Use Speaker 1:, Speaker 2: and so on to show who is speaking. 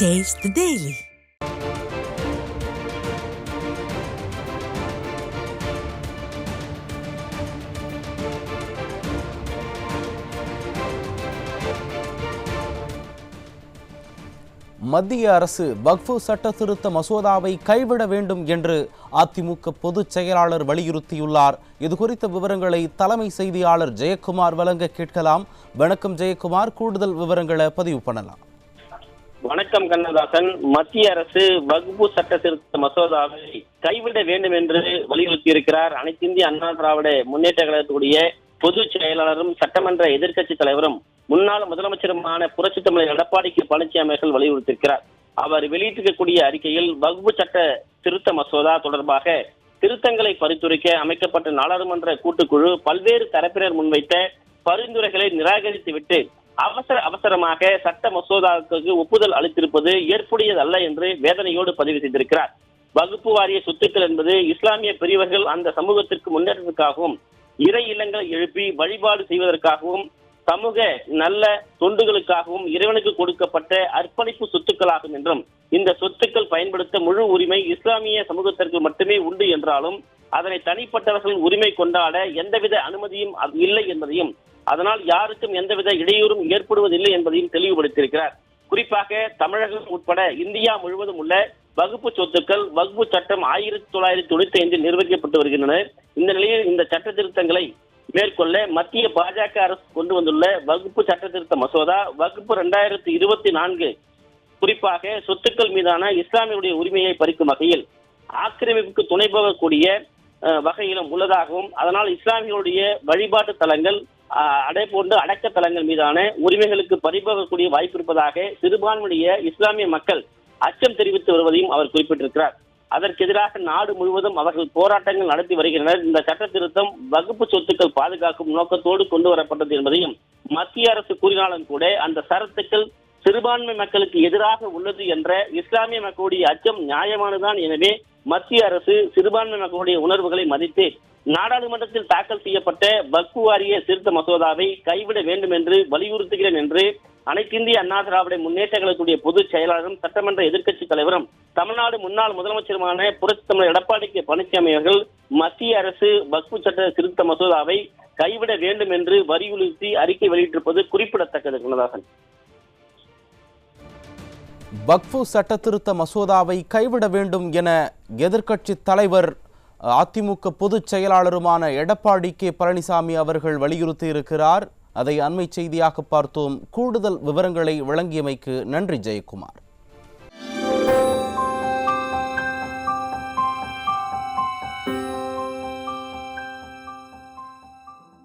Speaker 1: Taste the Daily.
Speaker 2: மத்திய அரசு வக்ஃபு சட்ட திருத்த மசோதாவை கைவிட வேண்டும் என்று அதிமுக பொதுச் செயலாளர் வலியுறுத்தியுள்ளார். இது குறித்த விவரங்களை தலைமை செய்தியாளர் ஜெயக்குமார் வழங்க கேட்கலாம். வணக்கம் ஜெயக்குமார். கூடுதல் விவரங்களை பதிவு பண்ணலாம்.
Speaker 3: வணக்கம் கண்ணதாசன். மத்திய அரசு வகுப்பு சட்ட திருத்த மசோதாவை கைவிட வேண்டும் என்று வலியுறுத்தியிருக்கிறார் அனைத்து இந்திய அண்ணா திராவிட முன்னேற்ற கழகத்துடைய பொதுச் செயலாளரும் சட்டமன்ற எதிர்க்கட்சி தலைவரும் முன்னாள் முதலமைச்சருமான புரட்சி தமிழர் எடப்பாடி கே பழனிசாமி அவர்கள் வலியுறுத்தியிருக்கிறார். அவர் வெளியிட்டிருக்கக்கூடிய அறிக்கையில் வகுப்பு சட்ட திருத்த மசோதா தொடர்பாக திருத்தங்களை பரிந்துரைக்க அமைக்கப்பட்ட நாடாளுமன்ற கூட்டுக்குழு பல்வேறு தரப்பினர் முன்வைத்த பரிந்துரைகளை நிராகரித்துவிட்டு அவசர அவசரமாக சட்ட மசோதாவுக்கு ஒப்புதல் அளித்திருப்பது ஏற்புடையதல்ல என்று வேதனையோடு பதிவு செய்திருக்கிறார். வகுப்பு வாரிய சொத்துக்கள் என்பது இஸ்லாமிய பெரியவர்கள் அந்த சமூகத்திற்கு முன்னேற்றத்திற்காகவும் இறை இல்லங்களை எழுப்பி வழிபாடு செய்வதற்காகவும் சமூக நல்ல தொண்டுகளுக்காகவும் இறைவனுக்கு கொடுக்கப்பட்ட அர்ப்பணிப்பு சொத்துக்களாகும் என்றும் இந்த சொத்துக்கள் பயன்படுத்த முழு உரிமை இஸ்லாமிய சமூகத்திற்கு மட்டுமே உண்டு என்றாலும் அதனை தனிப்பட்டவர்கள் உரிமை கொண்டாட எந்தவித அனுமதியும் அது இல்லை என்பதையும் அதனால் யாருக்கும் எந்தவித இடையூறும் ஏற்படுவதில்லை என்பதையும் தெளிவுபடுத்தியிருக்கிறார். குறிப்பாக தமிழகம் உட்பட இந்தியா முழுவதும் உள்ள வகுப்பு சொத்துக்கள் வகுப்பு சட்டம் ஆயிரத்தி தொள்ளாயிரத்தி தொண்ணூத்தி ஐந்தில் நிர்வகிக்கப்பட்டு வருகின்றன. இந்த நிலையில் இந்த சட்ட திருத்தங்களை மேற்கொள்ள மத்திய பாஜக அரசு கொண்டு வந்துள்ள வகுப்பு சட்ட திருத்த மசோதா வகுப்பு இரண்டாயிரத்தி இருபத்தி நான்கு குறிப்பாக சொத்துக்கள் மீதான இஸ்லாமியுடைய உரிமையை பறிக்கும் வகையில் ஆக்கிரமிப்புக்கு துணை போகக்கூடிய வகையிலும் உள்ளதாகவும் அதனால் இஸ்லாமியுடைய வழிபாட்டு தலங்கள் அஹ், அடை போன்று அடக்க தலங்கள் மீதான உரிமைகளுக்கு பறிபோகக்கூடிய வாய்ப்பு இருப்பதாக சிறுபான்மையுடைய இஸ்லாமிய மக்கள் அச்சம் தெரிவித்து வருவதையும் அவர் குறிப்பிட்டிருக்கிறார். அதற்கு எதிராக நாடு முழுவதும் அவர்கள் போராட்டங்கள் நடத்தி வருகின்றனர். இந்த சட்ட திருத்தம் வகுப்பு சொத்துக்கள் பாதுகாக்கும் நோக்கத்தோடு கொண்டு வரப்பட்டது என்பதையும் மத்திய அரசு கூறினாலும் கூட அந்த சரத்துக்கள் சிறுபான்மை மக்களுக்கு எதிராக உள்ளது என்ற இஸ்லாமிய மக்களுடைய அச்சம் நியாயமானதுதான். எனவே மத்திய அரசு சிறுபான்மை மக்களுடைய உணர்வுகளை மதித்து நாடாளுமன்றத்தில் தாக்கல் செய்யப்பட்ட வக்ஃபு வாரிய திருத்த மசோதாவை கைவிட வேண்டும் என்று வலியுறுத்துகிறேன் என்று அனைத்திந்திய அண்ணா திராவிட முன்னேற்ற கழகத்துடைய பொதுச் செயலாளரும் சட்டமன்ற எதிர்க்கட்சித் தலைவரும் தமிழ்நாடு முன்னாள் முதலமைச்சருமான புரட்சி தமிழர் எடப்பாடி கே பழனிசாமி அவர்கள் மத்திய அரசு வக்பு சட்ட திருத்த மசோதாவை கைவிட வேண்டும் என்று வலியுறுத்தி அறிக்கை வெளியிட்டிருப்பது குறிப்பிடத்தக்கது குணதாசன்.
Speaker 2: வக்ஃபு சட்ட திருத்த மசோதாவை கைவிட வேண்டும் என எதிர்க்கட்சி தலைவர் அதிமுக பொதுச் செயலாளருமான எடப்பாடி கே. பழனிசாமி அவர்கள் வலியுறுத்தி இருக்கிறார் அதை அண்மை செய்தியாக பார்த்தோம். கூடுதல் விவரங்களை வழங்கியமைக்கு நன்றி ஜெயக்குமார்.